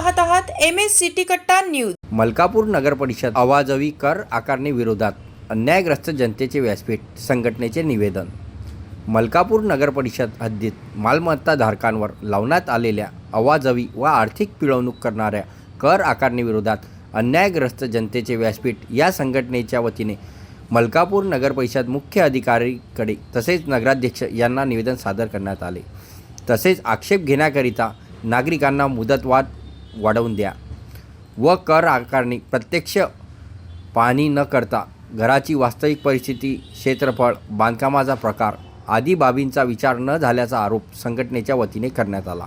M S city Katta news. Malkapur नगर परिषद आवाजवी कर आकारणी विरोधात अन्यायग्रस्त जनतेचे व्यासपीठ संघटनेचे निवेदन. मलकापूर नगर परिषद हद्दीत मालमत्ता धारकांवर लावण्यात आलेल्या अवाजवी व आर्थिक पिळवणूक करणाऱ्या कर आकारणीविरोधात अन्यायग्रस्त जनतेचे व्यासपीठ या संघटनेच्या वतीने मलकापूर नगर परिषद मुख्य अधिकारीकडे तसेच नगराध्यक्ष यांना निवेदन सादर करण्यात आले. तसेच आक्षेप घेण्याकरिता नागरिकांना मुदतवाद वाढवून द्या. व कर आकारणी प्रत्यक्ष पाहणी न करता घराची वास्तविक परिस्थिती क्षेत्रफळ बांधकामाचा प्रकार आदी बाबींचा विचार न झाल्याचा आरोप संघटनेच्या वतीने करण्यात आला.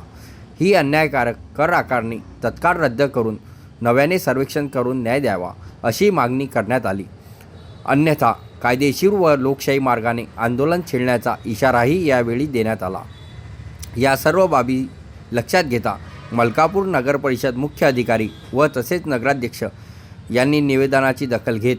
ही अन्यायकारक कर आकारणी तत्काळ रद्द करून नव्याने सर्वेक्षण करून न्याय द्यावा अशी मागणी करण्यात आली. अन्यथा कायदेशीर व लोकशाही मार्गाने आंदोलन छेडण्याचा इशाराही यावेळी देण्यात आला. या सर्व बाबी लक्षात घेता मलकापूर नगर परिषद मुख्य अधिकारी व तसेच नगराध्यक्ष यांनी निवेदनाची दखल घेत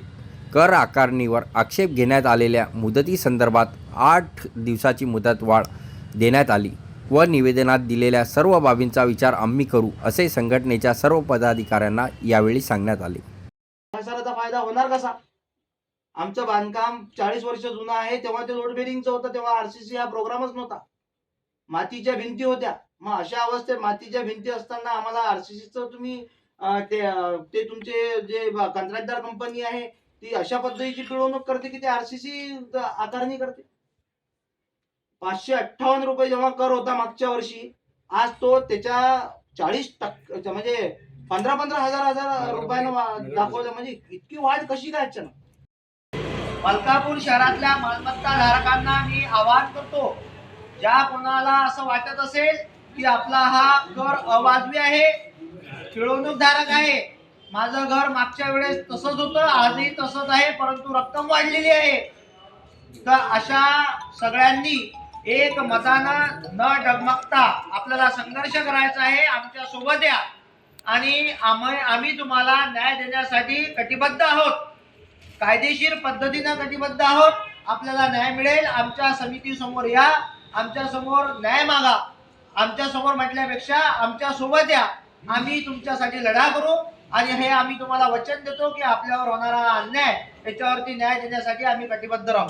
कर आकारणीवर आक्षेप घेण्यात आलेल्या मुदतीसंदर्भात आठ दिवसाची मुदतवाढ देण्यात आली व निवेदनात दिलेल्या सर्व बाबींचा विचार आम्ही करू असे संघटनेच्या सर्व पदाधिकाऱ्यांना यावेळी सांगण्यात आले. फायदा होणार कसा? आमचं बांधकाम चाळीस वर्ष जुनं आहे तेव्हा ते लोड बेरिंगचं होतं तेव्हा आरसीसी हा प्रोग्रामच नव्हता. मातीच्या भिंती होत्या. मग अशा अवस्थेत मातीच्या भिंती असताना आम्हाला आरसीसीचं तुम्ही ते ते तुमचे जे कंत्राटदार कंपनी आहे ती अशा पद्धतीची पिळवणूक करते की ते आरसीसी आकारणी करते? पाचशे अठ्ठावन्न रुपये जेव्हा कर होता मागच्या वर्षी आज तो त्याच्या चाळीस टक्के म्हणजे पंधरा पंधरा हजार हजार रुपयानं दाखवलं. म्हणजे इतकी वाढ कशी काय अचानक मलकापूर शहरातल्या मालमत्ता धारकांना मी आवाहन करतो ज्या कोणाला असं वाटत असेल की आपला हा कर अवाजवी आहे पिळवणूक धारक आहे माझं घर मागच्या वेळेस तसंच होतं आजही तसंच आहे परंतु रक्कम वाढलेली आहे तर अशा सगळ्यांनी एक मतानं न डगमगता आपल्याला संघर्ष करायचा आहे आमच्यासोबत या. आणि आम्ही आम्ही तुम्हाला न्याय देण्यासाठी कटिबद्ध आहोत. कायदेशीर पद्धतीनं कटिबद्ध आहोत. आपल्याला न्याय मिळेल. आमच्या समितीसमोर या. आमच्यासमोर न्याय मागा. आमच्यासमोर म्हटल्यापेक्षा आमच्यासोबत या. आम्ही तुमच्यासाठी लढा करू आणि हे आम्ही तुम्हाला वचन देतो की आपल्यावर होणारा अन्याय याच्यावरती न्याय देण्यासाठी आम्ही कटिबद्ध राहू.